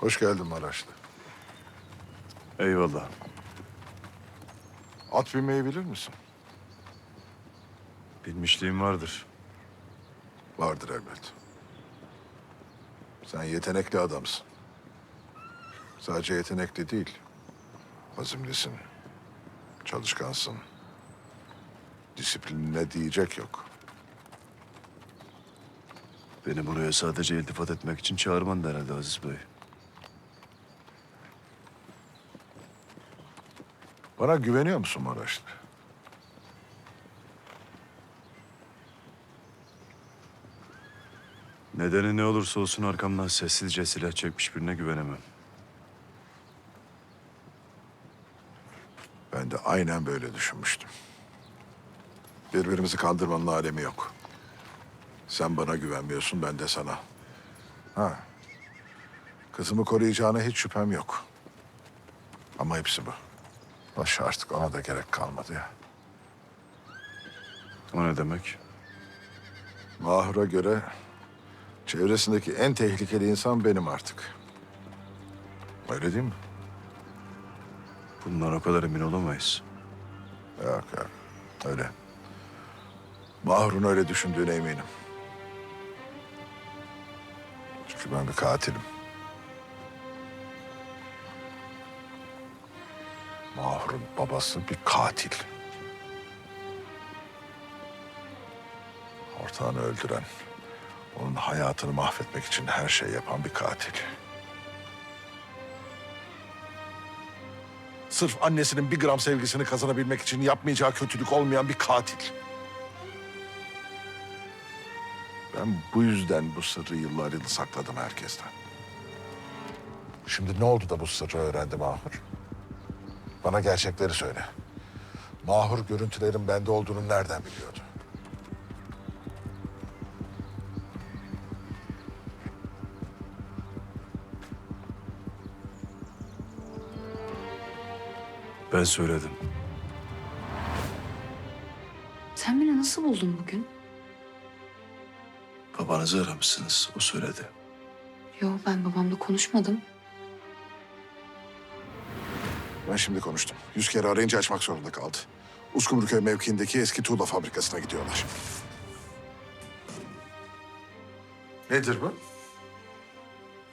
Hoş geldin Maraşlı. Eyvallah. At binmeyi bilir misin? Bilmişliğim vardır. Vardır elbet. Sen yetenekli adamsın. Sadece yetenekli değil. Azimlisin. Çalışkansın. Disiplinine diyecek yok. Beni buraya sadece iltifat etmek için çağırman da herhalde Aziz Bey. Bana güveniyor musun Maraşlı? Nedeni ne olursa olsun arkamdan sessizce silah çekmiş birine güvenemem. Ben de aynen böyle düşünmüştüm. Birbirimizi kandırmanın alemi yok. Sen bana güvenmiyorsun, ben de sana. Ha. Kızımı koruyacağına hiç şüphem yok. Ama hepsi bu. Başa artık ona da gerek kalmadı ya. O ne demek? Mahur'a göre çevresindeki en tehlikeli insan benim artık. Öyle değil mi? Bundan o kadar emin olamayız. Yok yok. Öyle. Mahur'un öyle düşündüğüne eminim. Çünkü ben bir katilim. Mahur'un babası bir katil. Ortağını öldüren, onun hayatını mahvetmek için her şey yapan bir katil. Sırf annesinin bir gram sevgisini kazanabilmek için yapmayacağı kötülük olmayan bir katil. Ben bu yüzden bu sırrı yıllar yılı sakladım herkesten. Şimdi ne oldu da bu sırrı öğrendi Mahur? Bana gerçekleri söyle. Mahur görüntülerin bende olduğunu nereden biliyordu? Ben söyledim. Sen beni nasıl buldun bugün? Babanızı aramışsınız. O söyledi. Yo ben babamla konuşmadım. Ben şimdi konuştum. Yüz kere arayınca açmak zorunda kaldı. Uskumruköy mevkiindeki eski tuğla fabrikasına gidiyorlar. Nedir bu?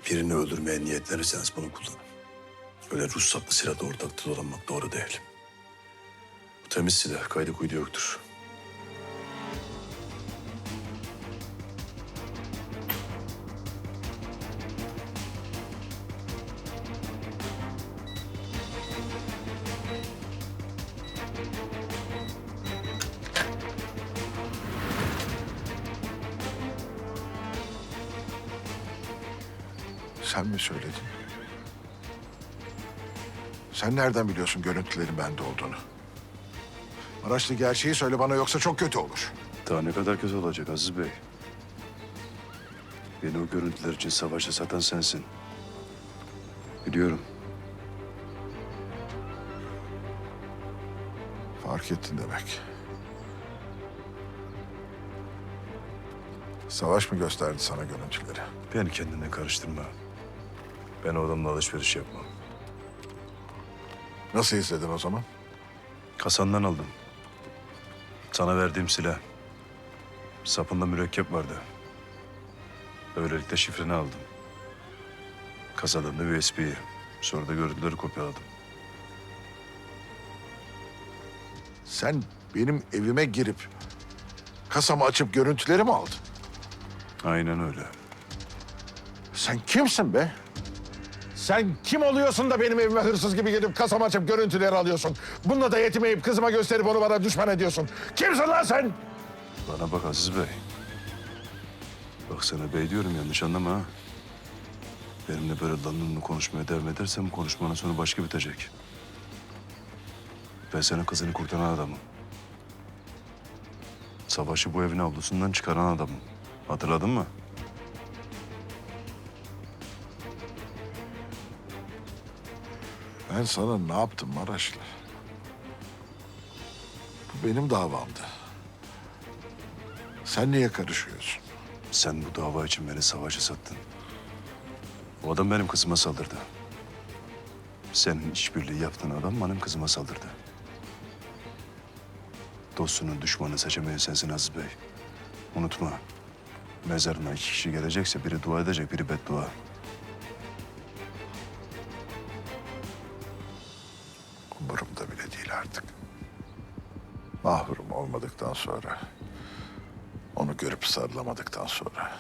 Birini öldürmeye niyetlenirseniz bunu kullanın. Öyle ruhsatlı silahla ortakta dolanmak doğru değil. Bu temiz silah. Kaydı kuydu yoktur. Sen mi söyledin? Sen nereden biliyorsun görüntülerin bende olduğunu? Maraşlı gerçeği söyle bana yoksa çok kötü olur. Daha ne kadar kötü olacak Aziz Bey? Beni o görüntüler için savaşa satan sensin. Biliyorum. Fark ettin demek. Savaş mı gösterdi sana görüntüleri? Beni kendine karıştırma. Ben o adamla alışveriş yapmam. Nasıl izledin o zaman? Kasandan aldım. Sana verdiğim silah. Sapında mürekkep vardı. Böylelikle şifreni aldım. Kasadan da USB'yi. Sonra da görüntüleri kopyaladım. Sen benim evime girip kasamı açıp görüntüleri mi aldın? Aynen öyle. Sen kimsin be? Sen kim oluyorsun da benim evime hırsız gibi gelip kasam açıp görüntüleri alıyorsun? Bununla da yetinmeyip kızıma gösterip onu bana düşman ediyorsun. Kimsin lan sen? Bana bak Aziz Bey. Bak sana bey diyorum yanlış anlama ha. Benimle böyle lanlımla konuşmaya devam edersem konuşmanın sonu başka bitecek. Ben senin kızını kurtaran adamım. Savaşı bu evin avlusundan çıkaran adamım. Hatırladın mı? Ben sana ne yaptım Maraşlı? Bu benim davamdı. Sen niye karışıyorsun? Sen bu dava için beni savaşa sattın. O adam benim kızıma saldırdı. Senin işbirliği yaptığın adam benim kızıma saldırdı. Dostunun düşmanı seçemeyen sensin Aziz Bey. Unutma. Mezarına iki kişi gelecekse biri dua edecek, biri beddua. Umurumda bile değil artık. Mahrum olmadıktan sonra, onu görüp sarılamadıktan sonra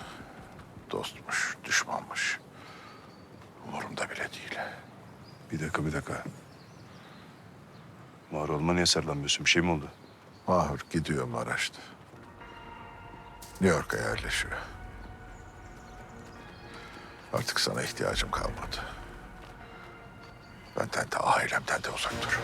dostmuş, düşmanmış. Umurumda bile değil. Bir dakika, bir dakika. Mağar olma niye sarılamıyorsun? Bir şey mi oldu? Mahur gidiyor Maraş'ta. New York'a yerleşiyor. Artık sana ihtiyacım kalmadı. Benden de ailemden de uzak dur.